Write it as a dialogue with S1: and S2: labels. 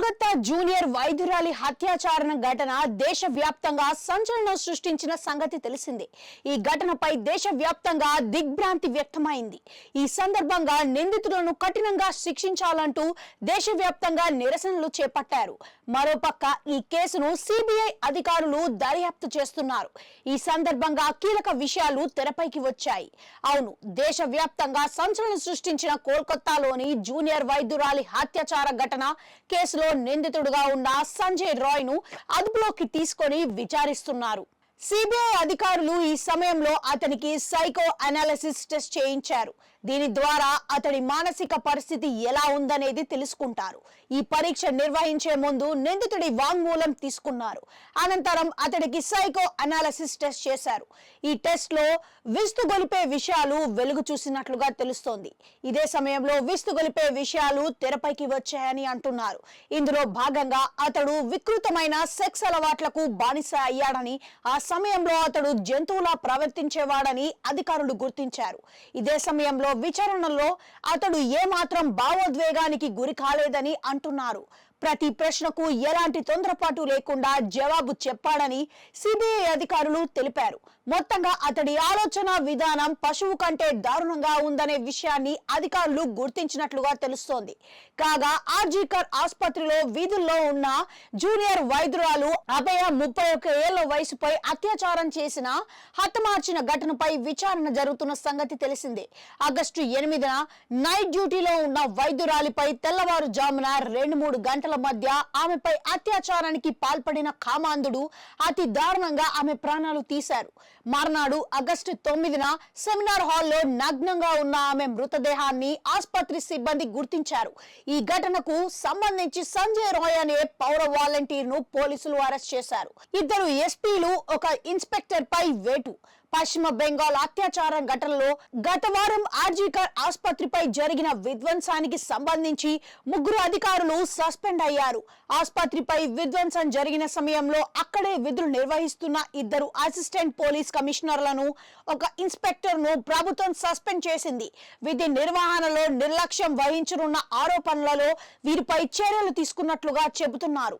S1: Kolkata junior వైద్యురాలి హత్యాచారణ ఘటన దేశవ్యాప్తంగా సంచలనం సృష్టించిన సంగతి తెలిసిందే. ఈ ఘటనపై దేశవ్యాప్తంగా దిగ్భ్రాంతి వ్యక్తమైంది. ఈ సందర్భంగా నిందితులను కఠినంగా శిక్షించాలంటూ దేశవ్యాప్తంగా నిరసనలు చేపట్టారు. మరోపక్క ఈ కేసును సిబిఐ అధికారులు దర్యాప్తు చేస్తున్నారు. ఈ సందర్భంగా కీలక విషయాలు తెరపైకి వచ్చాయి. అవును దేశవ్యాప్తంగా సంచలనం సృష్టించిన కోల్కతాలోని జూనియర్ వైద్యురాలి హత్యాచార ఘటన కేసులో నిందితుడుగా ఉన్న సంజయ్ రాయ్ను అదుపులోకి తీసుకొని విచారిస్తున్నారు. సిబిఐ అధికారులు ఈ సమయంలో అతనికి సైకో అనాలిసిస్ టెస్ట్ చేయించారు. దీని ద్వారా అతడి మానసిక పరిస్థితి ఎలా ఉందనేది తెలుసుకుంటారు. ఈ పరీక్ష నిర్వహించే ముందు నిందితుడి వాంగ్మూలం తీసుకున్నారు. అనంతరం అతడికి సైకో అనాలిసిస్ టెస్ట్ చేశారు. ఈ టెస్ట్లో విస్తుగొలిపే విషయాలు వెలుగు చూసినట్లుగా తెలుస్తోంది. ఇదే సమయంలో విస్తుగొలిపే విషయాలు తెరపైకి వచ్చాయని అంటున్నారు. ఇందులో భాగంగా అతడు వికృతమైన సెక్స్ అలవాట్లకు బానిస అయ్యాడని ఆ సమయంలో అతడు జంతువులా ప్రవర్తించేవాడని అధికారులు గుర్తించారు. ఇదే సమయంలో విచారణలో అతడు ఏమాత్రం భావోద్వేగానికి గురి కాలేదని అంటున్నారు. ప్రతి ప్రశ్నకు ఎలాంటి తొందరపాటు లేకుండా జవాబు చెప్పాడని సిబిఐ అధికారులు తెలిపారు. మొత్తంగా అతడి ఆలోచన విధానం పశువు కంటే దారుణంగా ఉందనే విషయాన్ని అధికారులు గుర్తించినట్లుగా తెలుస్తోంది. కాగా ఆర్జీకర్ ఆసుపత్రిలో వీధుల్లో ఉన్న జూనియర్ వైద్యురాలు అభయ ముప్పై ఒక్క ఏళ్ళ వయసుపై అత్యాచారం చేసిన హతమార్చిన ఘటనపై విచారణ జరుగుతున్న సంగతి తెలిసిందే. ఆగస్టు ఎనిమిదిన నైట్ డ్యూటీలో ఉన్న వైద్యురాలిపై తెల్లవారుజామున రెండు మూడు గంటల మధ్య ఆమెపై అత్యాచారానికి పాల్పడిన కామాంధుడు అతి దారుణంగా ఆమె ప్రాణాలు తీశారు. మర్నాడు ఆగస్టు తొమ్మిదిన సెమినార్ హాల్లో నగ్నంగా ఉన్న ఆమె మృతదేహాన్ని ఆసుపత్రి సిబ్బంది గుర్తించారు. ఈ ఘటనకు సంబంధించి సంజయ్ రాయ్ అనే పౌర వాలంటీర్ను పోలీసులు అరెస్ట్ చేశారు. ఇద్దరు ఎస్పీలు ఒక ఇన్స్పెక్టర్ పై వేటు. పశ్చిమ బెంగాల్ అత్యాచారం ఘటనలో గత వారం ఆర్జీకర్ ఆసుపత్రిపై జరిగిన విధ్వంసానికి సంబంధించి ముగ్గురు అధికారులు సస్పెండ్ అయ్యారు. ఆసుపత్రిపై విధ్వంసం జరిగిన సమయంలో అక్కడే విధులు నిర్వహిస్తున్న ఇద్దరు అసిస్టెంట్ పోలీస్ కమిషనర్లను ఒక ఇన్స్పెక్టర్ను ప్రభుత్వం సస్పెండ్ చేసింది. విధి నిర్వహణలో నిర్లక్ష్యం వహించనున్న ఆరోపణలలో వీరిపై చర్యలు తీసుకున్నట్లుగా చెబుతున్నారు.